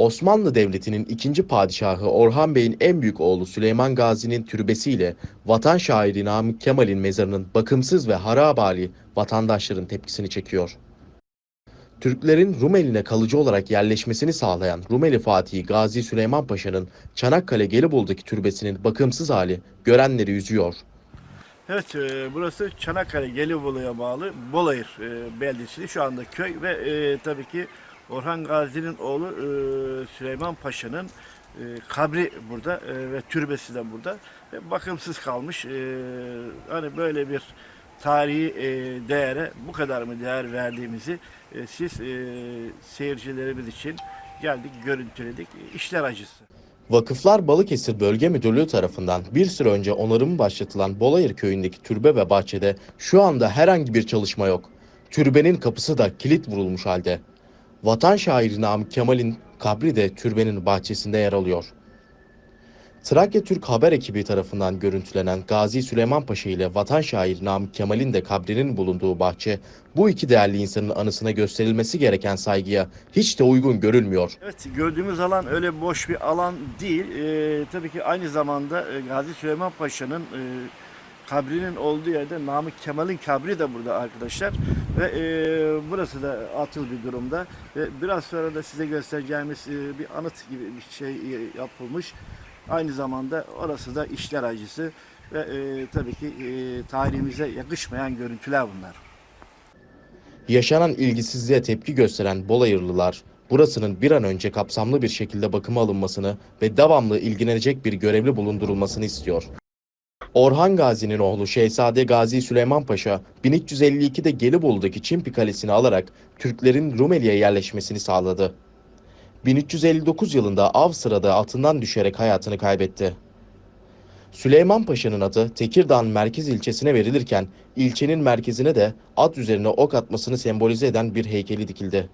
Osmanlı Devleti'nin ikinci padişahı Orhan Bey'in en büyük oğlu Süleyman Gazi'nin türbesiyle vatan şairi Namık Kemal'in mezarının bakımsız ve harap hali vatandaşların tepkisini çekiyor. Türklerin Rumeli'ne kalıcı olarak yerleşmesini sağlayan Rumeli Fatihi Gazi Süleyman Paşa'nın Çanakkale Gelibolu'daki türbesinin bakımsız hali görenleri üzüyor. Evet, e, burası Çanakkale Gelibolu'ya bağlı Bolayır e, beldesi. Şu anda köy ve e, tabii ki Orhan Gazi'nin oğlu e, Süleyman Paşa'nın e, kabri burada e, ve türbesi de burada. Ve bakımsız kalmış. Hani böyle bir tarihi değere bu kadar mı değer verdiğimizi siz seyircilerimiz için geldik, görüntüledik. İşler acısı. Vakıflar Balıkesir Bölge Müdürlüğü tarafından bir süre önce onarımı başlatılan Bolayır köyündeki türbe ve bahçede şu anda herhangi bir çalışma yok. Türbenin kapısı da kilit vurulmuş halde. Vatan şairi Namık Kemal'in kabri de türbenin bahçesinde yer alıyor. Trakya Türk Haber ekibi tarafından görüntülenen Gazi Süleyman Paşa ile vatan şairi Namık Kemal'in de kabrinin bulunduğu bahçe bu iki değerli insanın anısına gösterilmesi gereken saygıya hiç de uygun görülmüyor. Evet gördüğümüz alan öyle boş bir alan değil. Ee, tabii ki aynı zamanda e, Gazi Süleyman Paşa'nın e, kabrinin olduğu yerde Namık Kemal'in kabri de burada arkadaşlar. Ve e, burası da atıl bir durumda. Ve biraz sonra da size göstereceğimiz e, bir anıt gibi bir şey e, yapılmış. Aynı zamanda orası da işler acısı ve e, tabii ki e, tarihimize yakışmayan görüntüler bunlar. Yaşanan ilgisizliğe tepki gösteren Bolayırlılar, burasının bir an önce kapsamlı bir şekilde bakıma alınmasını ve devamlı ilgilenecek bir görevli bulundurulmasını istiyor. Orhan Gazi'nin oğlu Şehzade Gazi Süleyman Paşa, 1352'de Gelibolu'daki Çimpi Kalesi'ni alarak Türklerin Rumeli'ye yerleşmesini sağladı. 1359 yılında av sırada altından düşerek hayatını kaybetti. Süleyman Paşa'nın adı Tekirdağ'ın merkez ilçesine verilirken ilçenin merkezine de at üzerine ok atmasını sembolize eden bir heykeli dikildi.